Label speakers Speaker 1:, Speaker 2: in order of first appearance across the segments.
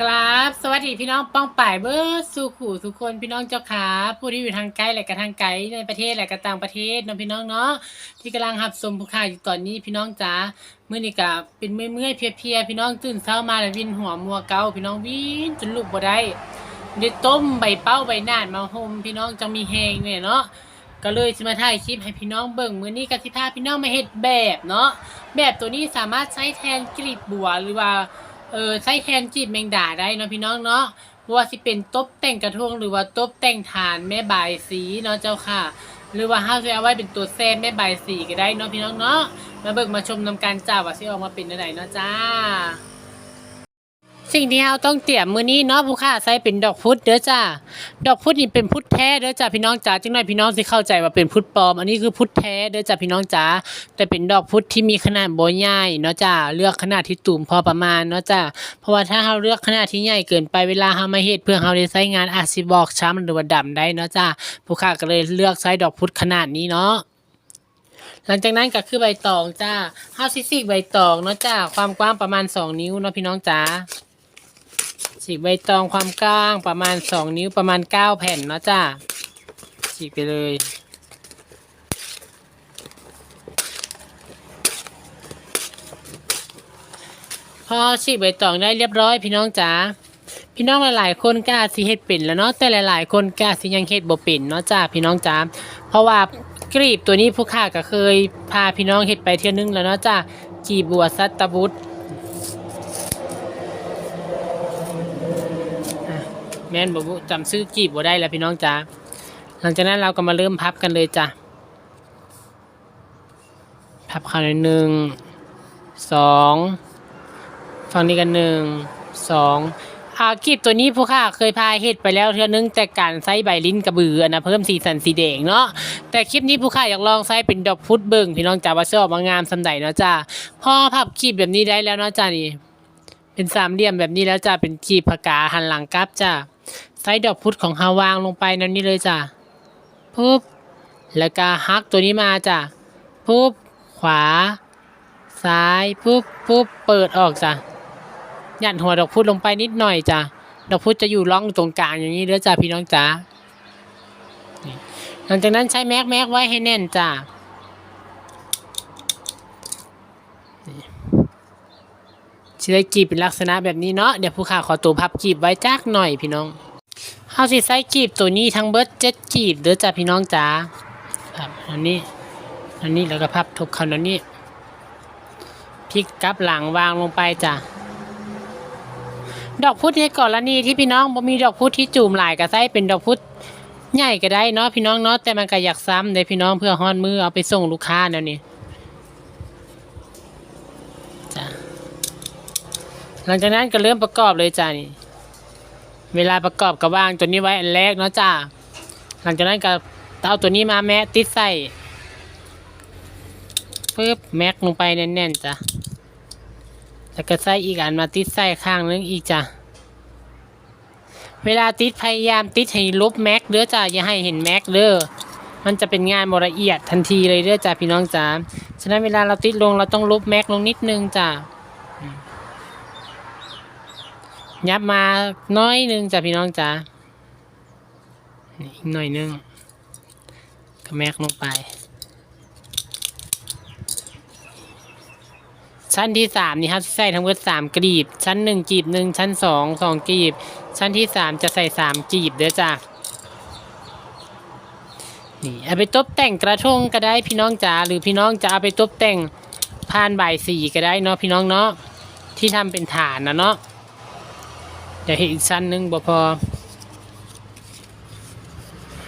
Speaker 1: ครับ สวัสดีพี่น้องป้องป่ายเบอร์สู่ขู่ทุกคนพี่น้องเจ้าขาผู้ที่อยู่ทางไกลและก็ทางไกลในประเทศและก็ต่างประเทศน้องพี่น้องเนาะที่กำลังหับสมผู้ข่าอยู่ตอนนี้พี่น้องจ๋าเมื่อนี้ก็เป็นเมื่อยๆเพียๆพี่น้องตื่นเช้ามาแล้ววินหัวมัวเกาพี่น้องวินจนลุกบ่ได้ได้ต้มใบเป้าใบนานมาห่มพี่น้องจังมีแหงเนี่ยเนาะก็เลยจะมาถ่ายคลิปให้พี่น้องเบิ่งมื้อนี้ก็สิพาพี่น้องมาเฮ็ดแบบเนาะแบบตัวนี้สามารถใช้แทนกลีบบัวหรือว่า เออใช้แฮนจีบแมงดาได้เนาะพี่น้องเนาะว่าสิเป็นตบแต่งกระทงหรือว่าตบแต่งฐานแม่บายสีเนาะเจ้าค่ะ หรือว่าห้าจะเอาไว้เป็นตัวแซมแม่บายสีก็ได้เนาะพี่น้องเนาะมาเบิกมาชมนำการจ้าว่าสิออกมาเป็นอะไรเนาะจ้า สิ่งที่เราต้องเตรียมมือนี้เนาะผู้ค่าใส่เป็นดอกพุธเด้อจ้าดอกพุธนี่เป็นพุธแท้เด้อจ้าพี่น้องจ๋าจังหน่อยพี่น้องสิเข้าใจว่าเป็นพุธปลอม อันนี้คือพุธแท้เด้อจ้าพี่น้องจ๋าแต่เป็นดอกพุธที่มีขนาดบ่ใหญ่เนาะจ้าเลือกขนาดที่ตุ่มพอประมาณเนาะจ้าเพราะว่าถ้าเราเลือกขนาดที่ใหญ่เกินไปเวลาเรามาเฮ็ดเพื่อเราได้ใช้งานอาจสิบอกช้ำหรือว่าดำได้เนาะจ้าผู้ค่าก็เลยเลือกใช้ดอกพุธขนาดนี้เนาะหลังจากนั้นก็คือใบตองจ้าเฮาสิสีกใบตองเนาะจ้า ความกว้างประมาณ2นิ้วเนาะพี่น้องจ้า ฉีกใบตองความกว้างประมาณ2นิ้วประมาณ9แผ่นเนาะจ้าฉีกไปเลยพอฉีกใบตองได้เรียบร้อยพี่น้องจ๋าพี่น้องหลาย ๆ คนก็อาจสิเฮ็ดเป็นแล้วเนาะแต่หลาย ๆ คนก็อาจสิยังเฮ็ดบ่เป็นเนาะจ้าพี่น้องจ๋าเพราะว่ากรีบตัวนี้ผู้ข้าก็เคยพาพี่น้องเฮ็ดไปเที่ยวนึงแล้วเนาะจ้ากีบบัวสัตบุตรอะ แม่นบ่บุจำชื่อกีบบ่ได้แล้วพี่น้องจ๋าหลังจากนั้นเราก็มาเริ่มพับกันเลยจ้ะพับเข้าในหนึ่งสองฝั่งนี้กันหนึ่งสองอาคลิปตัวนี้พวกข้าเคยพาเฮ็ดไปแล้วเทื่อนึงแต่การใช้ใบลิ้นกระบืออันนะเพิ่มสีสันสีแดงเนาะแต่คลิปนี้พวกข้าอยากลองใช้เป็นดอกพุดเบิ่งพี่น้องจ๋าว่าชอบมางามสำใดเนาะจ้าพอพับคลิปแบบนี้ได้แล้วเนาะจ้านี่เป็นสามเหลี่ยมแบบนี้แล้วจ้าเป็นคลิปผกาหันหลังกลับจ้า ใช้ดอกพุดของฮาวางลงไปนั่นนี่เลยจ้าปุ๊บแล้วก็ฮักตัวนี้มาจ้าปุ๊บขวา ซ้ายปุ๊บปุ๊บเปิดออกจ้ะยัดหัวดอกพุธลงไปนิดหน่อยจ้ะดอกพุธจะอยู่ร่องตรงกลางอย่างนี้เด้อจ้ะพี่น้องจ๋านี่หลังจากนั้นใช้แม็กแม็กไว้ให้แน่นจ้ะนี่สิได้กีบเป็นลักษณะแบบนี้เนาะเดี๋ยวผู้ข่าขอตัวพับกีบไว้จักหน่อยพี่น้อง เฮาสิใส่กีบตัวนี้ทั้งเบิดเจ็ดกีบเด้อจ้ะพี่น้องจ๋าครับอันนี้อันนี้แล้วก็พับทบเข้าอันนี้พลิกกลับหลังวางลงไปจ้ะดอกพุธในกรณีที่พี่น้องบ่มีดอกพุธที่จูมหลายก็ใส่เป็นดอกพุธใหญ่ก็ได้เนาะพี่น้องเนาะแต่มันก็อยากซ้ำเด้พี่น้องเพื่อฮ้อนมือเอาไปส่งลูกค้าแนวนี้จ้ะหลังจากนั้นก็เริ่มประกอบเลยจ้ะนี่ เวลาประกอบก็วางตัวนี้ไว้อันแรกเนาะจ้ะหลังจากนั้นก็เอาตัวนี้มาแมะติดใส่ปึ๊บแม็กลงไปแน่นๆจ้ะแล้วก็ใส่อีกอันมาติดใส่ข้างนึงอีกจ้ะเวลาติดพยายามติดให้ลบแม็กเด้อจ้ะอย่าให้เห็นแม็กเด้อมันจะเป็นงานบละเอียดทันทีเลยเด้อจ้ะพี่น้องจ้าฉะนั้นเวลาเราติดลงเราต้องลบแม็กลงนิดนึงจ้ะอืม ยับมาน้อยนึงจ้ะพี่น้องจ้านี่อีกหน่อยนึงก็แมกลงไป ชั้นที่สามนี่ครับใส่ทั้งหมดสามกลีบ ชั้นหนึ่งกลีบหนึ่งชั้นสองสองกลีบ ชั้นที่สามจะใส่สามกลีบเด้อจ้ะนี่เอาไปตบแต่งกระทงก็ได้พี่น้องจ๋าหรือพี่น้องจะเอาไปตบแต่งพานใบสีก็ได้เนาะพี่น้องเนาะที่ทำเป็นฐานนะเนาะ เดี๋ยวเห็นอีกชั้นหนึ่งบ่พอ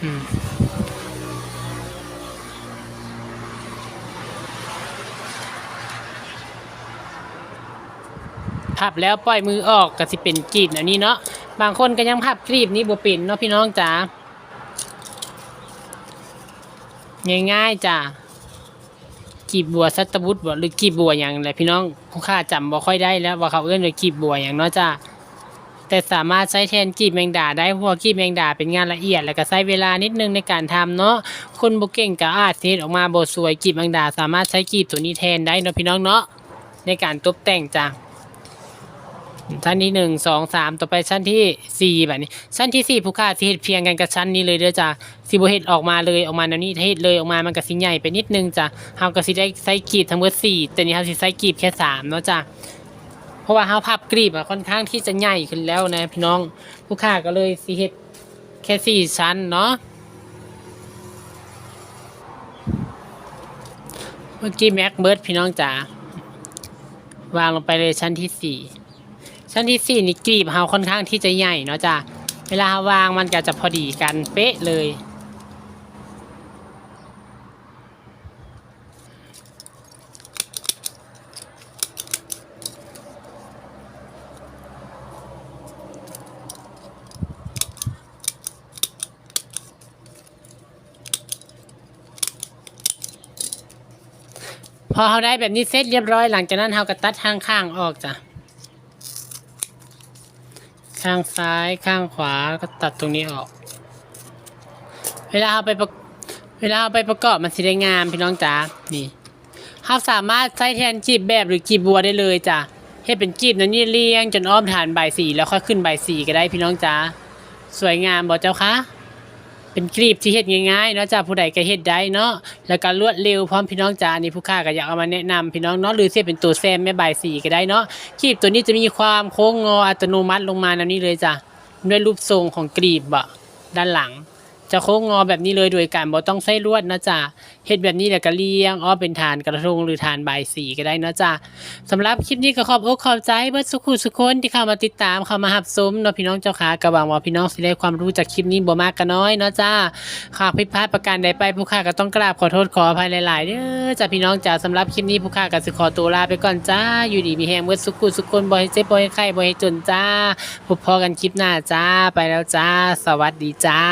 Speaker 1: อืมพับแล้วปล่อยมือออกก็สิเป็นกรีบอันนี้เนาะบางคนก็ยังพับกรีบนี้บ่เป็นเนาะพี่น้องจ๋าง่ายๆจ้ะกีบบัวสัตบุตรบ่หรือกีบบัวอย่างไรพี่น้องผู้ข้าจำบ่ค่อยได้แล้วว่าเขาเอื้อนว่ากีบบัวอย่างเนาะจ้ะ แต่สามารถใช้แทนกีบแมงดาได้เพราะว่ากีบแมงดาเป็นงานละเอียด แล้วก็ใช้เวลานิดนึงในการทำเนาะคนบ่เก่งก็อาจเทออกมาบ่สวยกีบแมงดา สามารถใช้กีบตัวนี้แทนได้เนาะพี่น้องเนาะในการตกแต่งจ้ะชั้นที่หนึ่งสองสามต่อไปชั้นที่สี่แบบนี้ ชั้นที่สี่ผู้ค่าสิเฮ็ดเพียงกันกับชั้นนี้เลยเด้อจ้ะสิบเฮ็ดออกมาเลยออกมาแนวนี้เฮ็ดเลยออกมามันก็สิใหญ่ไปนิดนึงจ้ะเฮาก็สิได้ใส่กีบทั้งหมดสี่แต่นี่เฮาสิใส่กีบแค่สามเนาะจ้ะ เพราะว่าเฮาพับกรีบอะค่อนข้างที่จะใหญ่ขึ้นแล้วนะพี่น้องผู้ค่าก็เลยสิเฮ็ดแค่สี่ชั้นเนาะเมื่อกี้แม็กเบิร์ดพี่น้องจ๋าวางลงไปเลยชั้นที่สี่ชั้นที่สี่นี่กรีบเฮาค่อนข้างที่จะใหญ่เนาะจ้ะเวลาวางมันก็จะพอดีกันเป๊ะเลย พอเขาได้แบบนี้เสร็จเรียบร้อยหลังจากนั้นเขาก็ตัดทางข้างออกจ้ะข้างซ้ายข้างขวาก็ตัดตรงนี้ออก เวลาเอาไปเวลาเอาไปประกอบมันสิได้งามพี่น้องจ๋านี่เขาสามารถใช้แทนจีบแบบหรือจีบบัวได้เลยจ้ะให้เป็นจีบนั้นเรียงจนอ้อมฐานใบสีแล้วค่อยขึ้นใบสีก็ได้พี่น้องจ๋าสวยงามบอกเจ้าคะ เป็นกรีบที่เฮ็ดง่ายๆเนาะจ้าผู้ใดก็เฮ็ดได้เนาะแล้วก็รวดเร็วพร้อมพี่น้องจ้าอันนี้ผู้ค้าก็อยากเอามาแนะนำพี่น้องเนาะหรือเสียเป็นตัวแซมแม่ใบสีก็ได้เนาะกรีบตัวนี้จะมีความโค้งงออัตโนมัติลงมาแนวนี้เลยจ้ะด้วยรูปทรงของกรีบอะด้านหลัง จะโค้งงอแบบนี้เลยโดยการบ่ต้องใช้ลวดนะจ๊ะเฮ็ดแบบนี้แล้วก็เลี้ยงอ้อเป็นฐานกระทงหรือฐานใบสีก็ได้นะจ้ะสำหรับคลิปนี้ก็ขอบอกขอบใจเบิดสุขุสุขคนที่เข้ามาติดตามเข้ามาหับสมเนาะพี่น้องเจ้าขาก็หวังว่าพี่น้องสิได้ความรู้จากคลิปนี้บ่มากก็น้อยนะจ้าหากผิดพลาดประการใดไปผู้ค่าก็ต้องกราบขอโทษขออภัยหลายๆเด้อจ้าพี่น้องจ้าสำหรับคลิปนี้ผู้ค่าก็สิขอตัวลาไปก่อนจ้าอยู่ดีมีแฮงเมื่อสุขุสุขคนบ่ให้เจ็บบ่ให้ไข้บ่ให้จนจ้าพบพอกันคลิปหน้าจ้าไปแล้วจ้า สวัสดีจ้า